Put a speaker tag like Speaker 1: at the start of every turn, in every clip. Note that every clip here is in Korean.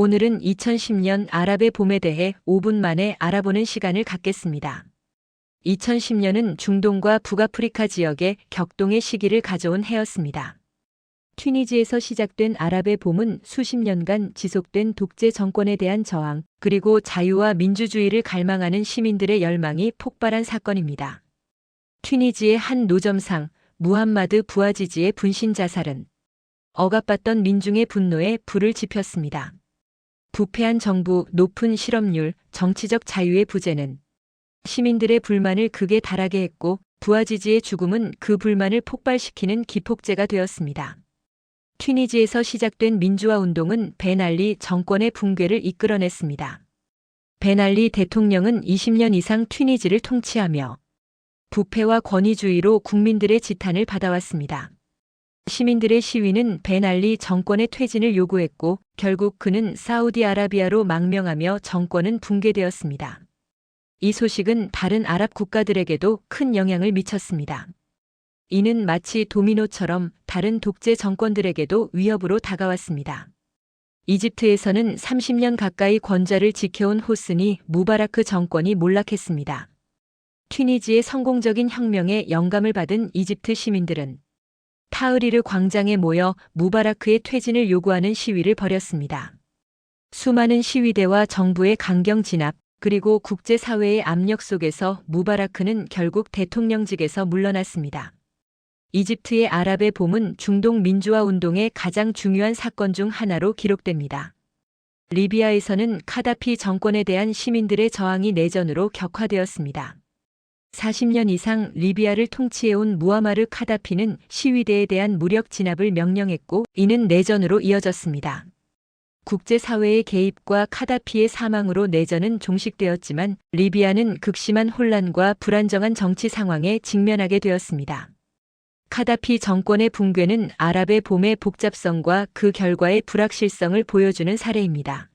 Speaker 1: 오늘은 2010년 아랍의 봄에 대해 5분 만에 알아보는 시간을 갖겠습니다. 2010년은 중동과 북아프리카 지역의 격동의 시기를 가져온 해였습니다. 튀니지에서 시작된 아랍의 봄은 수십 년간 지속된 독재 정권에 대한 저항, 그리고 자유와 민주주의를 갈망하는 시민들의 열망이 폭발한 사건입니다. 튀니지의 한 노점상, 무함마드 부아지지의 분신 자살은 억압받던 민중의 분노에 불을 지폈습니다. 부패한 정부, 높은 실업률, 정치적 자유의 부재는 시민들의 불만을 극에 달하게 했고 부아지지의 죽음은 그 불만을 폭발시키는 기폭제가 되었습니다. 튀니지에서 시작된 민주화 운동은 베날리 정권의 붕괴를 이끌어냈습니다. 베날리 대통령은 20년 이상 튀니지를 통치하며 부패와 권위주의로 국민들의 지탄을 받아왔습니다. 시민들의 시위는 베날리 정권의 퇴진을 요구했고 결국 그는 사우디아라비아로 망명하며 정권은 붕괴되었습니다. 이 소식은 다른 아랍 국가들에게도 큰 영향을 미쳤습니다. 이는 마치 도미노처럼 다른 독재 정권들에게도 위협으로 다가왔습니다. 이집트에서는 30년 가까이 권좌를 지켜온 호스니 무바라크 정권이 몰락했습니다. 튀니지의 성공적인 혁명에 영감을 받은 이집트 시민들은 타흐리르 광장에 모여 무바라크의 퇴진을 요구하는 시위를 벌였습니다. 수많은 시위대와 정부의 강경 진압, 그리고 국제사회의 압력 속에서 무바라크는 결국 대통령직에서 물러났습니다. 이집트의 아랍의 봄은 중동 민주화 운동의 가장 중요한 사건 중 하나로 기록됩니다. 리비아에서는 카다피 정권에 대한 시민들의 저항이 내전으로 격화되었습니다. 40년 이상 리비아를 통치해온 무아마르 카다피는 시위대에 대한 무력 진압을 명령했고 이는 내전으로 이어졌습니다. 국제사회의 개입과 카다피의 사망으로 내전은 종식되었지만 리비아는 극심한 혼란과 불안정한 정치 상황에 직면하게 되었습니다. 카다피 정권의 붕괴는 아랍의 봄의 복잡성과 그 결과의 불확실성을 보여주는 사례입니다.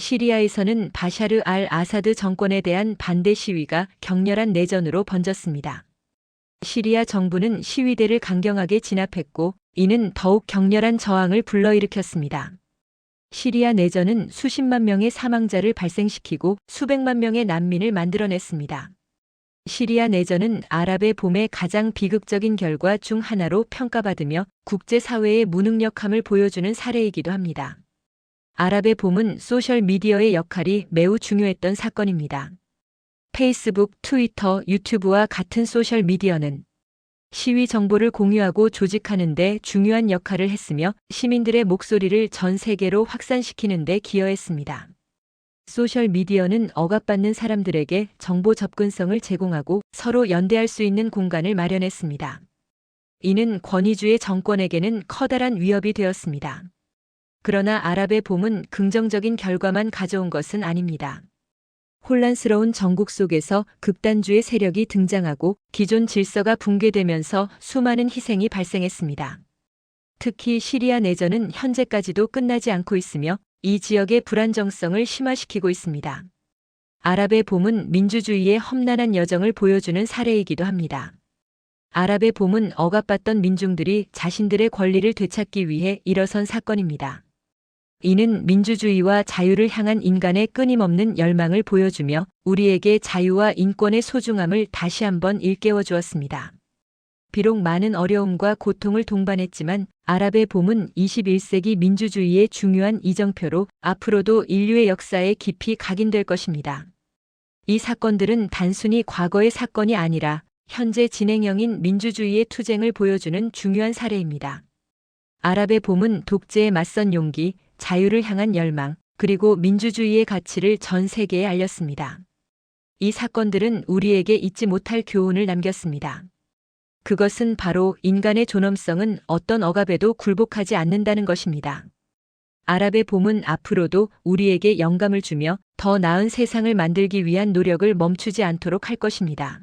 Speaker 1: 시리아에서는 바샤르 알 아사드 정권에 대한 반대 시위가 격렬한 내전으로 번졌습니다. 시리아 정부는 시위대를 강경하게 진압했고 이는 더욱 격렬한 저항을 불러일으켰습니다. 시리아 내전은 수십만 명의 사망자를 발생시키고 수백만 명의 난민을 만들어냈습니다. 시리아 내전은 아랍의 봄의 가장 비극적인 결과 중 하나로 평가받으며 국제사회의 무능력함을 보여주는 사례이기도 합니다. 아랍의 봄은 소셜미디어의 역할이 매우 중요했던 사건입니다. 페이스북, 트위터, 유튜브와 같은 소셜미디어는 시위 정보를 공유하고 조직하는 데 중요한 역할을 했으며 시민들의 목소리를 전 세계로 확산시키는 데 기여했습니다. 소셜미디어는 억압받는 사람들에게 정보 접근성을 제공하고 서로 연대할 수 있는 공간을 마련했습니다. 이는 권위주의 정권에게는 커다란 위협이 되었습니다. 그러나 아랍의 봄은 긍정적인 결과만 가져온 것은 아닙니다. 혼란스러운 전국 속에서 극단주의 세력이 등장하고 기존 질서가 붕괴되면서 수많은 희생이 발생했습니다. 특히 시리아 내전은 현재까지도 끝나지 않고 있으며 이 지역의 불안정성을 심화시키고 있습니다. 아랍의 봄은 민주주의의 험난한 여정을 보여주는 사례이기도 합니다. 아랍의 봄은 억압받던 민중들이 자신들의 권리를 되찾기 위해 일어선 사건입니다. 이는 민주주의와 자유를 향한 인간의 끊임없는 열망을 보여주며 우리에게 자유와 인권의 소중함을 다시 한번 일깨워 주었습니다. 비록 많은 어려움과 고통을 동반했지만 아랍의 봄은 21세기 민주주의의 중요한 이정표로 앞으로도 인류의 역사에 깊이 각인될 것입니다. 이 사건들은 단순히 과거의 사건이 아니라 현재 진행형인 민주주의의 투쟁을 보여주는 중요한 사례입니다. 아랍의 봄은 독재에 맞선 용기, 자유를 향한 열망, 그리고 민주주의의 가치를 전 세계에 알렸습니다. 이 사건들은 우리에게 잊지 못할 교훈을 남겼습니다. 그것은 바로 인간의 존엄성은 어떤 억압에도 굴복하지 않는다는 것입니다. 아랍의 봄은 앞으로도 우리에게 영감을 주며 더 나은 세상을 만들기 위한 노력을 멈추지 않도록 할 것입니다.